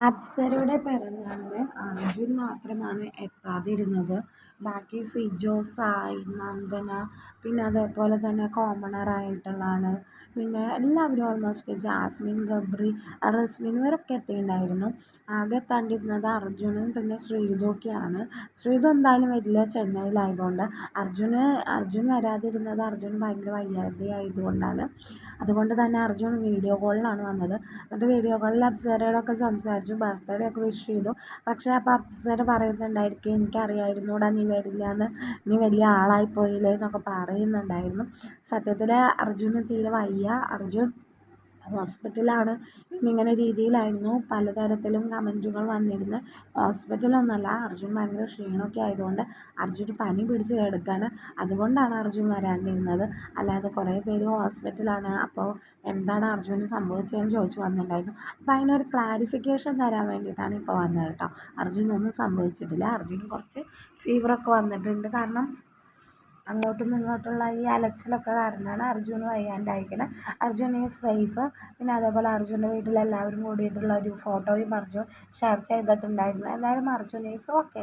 അപ്സരയുടെ പിറന്നാളിന് അർജുൻ മാത്രമാണ് എത്താതിരുന്നത്. ബാക്കി സിജോ സായ് നന്ദന പിന്നെ അതേപോലെ തന്നെ ആൾ പിന്നെ എല്ലാവരും ഓൾമോസ്റ്റ് ജാസ്മിൻ ഗബ്രി റസ്മിൻ ഇവരൊക്കെ എത്തിയിട്ടുണ്ടായിരുന്നു. ആകെ എത്താണ്ടിരുന്നത് അർജുനും പിന്നെ ശ്രീതുമൊക്കെയാണ് ശ്രീതു എന്തായാലും വരില്ല ചെന്നൈയിലായതുകൊണ്ട്. അർജുന് അർജുൻ വരാതിരുന്നത് അർജുന് ഭയങ്കര വയ്യാതെ ആയതുകൊണ്ടാണ് അതുകൊണ്ട് തന്നെ അർജുൻ വീഡിയോ കോളിലാണ് വന്നത്. എന്നിട്ട് വീഡിയോ കോളിൽ അപ്സരയോടൊക്കെ സംസാരിച്ചു. ബർത്ത്ഡേ ഒക്കെ വിഷ് ചെയ്തു. പക്ഷേ അപ്പോൾ അപ്സര പറയുന്നുണ്ടായിരിക്കും എനിക്കറിയായിരുന്നൂടാ നീ വരില്ല എന്ന് നീ വലിയ ആളായി പോയില്ലേ എന്നൊക്കെ പറയുന്നുണ്ടായിരുന്നു. സത്യത്തിൽ അർജുന് തീരെ വയ്യ. അർജുൻ ഹോസ്പിറ്റലാണ് എന്നിങ്ങനെ രീതിയിലായിരുന്നു. പലതരത്തിലും കമന്റുകൾ വന്നിരുന്നത് ഹോസ്പിറ്റലൊന്നുമല്ല അർജുൻ ഭയങ്കര ക്ഷീണമൊക്കെ ആയതുകൊണ്ട് അർജുൻ പനി പിടിച്ച് കിടക്കുകയാണ് അതുകൊണ്ടാണ് അർജുൻ വരാണ്ടിരുന്നത്. അല്ലാതെ കുറേ പേര് ഹോസ്പിറ്റലാണ്. അപ്പോൾ എന്താണ് അർജുന് സംഭവിച്ചതെന്ന് ചോദിച്ചു വന്നിട്ടുണ്ടായിരുന്നു. അപ്പോൾ അതിനൊരു ക്ലാരിഫിക്കേഷൻ തരാൻ വേണ്ടിയിട്ടാണ് ഇപ്പോൾ വന്നത് കേട്ടോ. അർജുനൊന്നും സംഭവിച്ചിട്ടില്ല. അർജുന് കുറച്ച് ഫീവറൊക്കെ വന്നിട്ടുണ്ട്. കാരണം അങ്ങോട്ടും ഇങ്ങോട്ടുമുള്ള ഈ അലച്ചിലൊക്കെ കാരണമാണ് അർജുന് വയ്യാണ്ടായിരിക്കുന്നത് അർജുൻ ഈസ് സേഫ്. പിന്നെ അതേപോലെ അർജുന്റെ വീട്ടിലെല്ലാവരും കൂടിയിട്ടുള്ള ഒരു ഫോട്ടോയും അർജുൻ ഷെയർ ചെയ്തിട്ടുണ്ടായിരുന്നു. എന്തായാലും അർജുൻ ഈസ് ഓക്കെ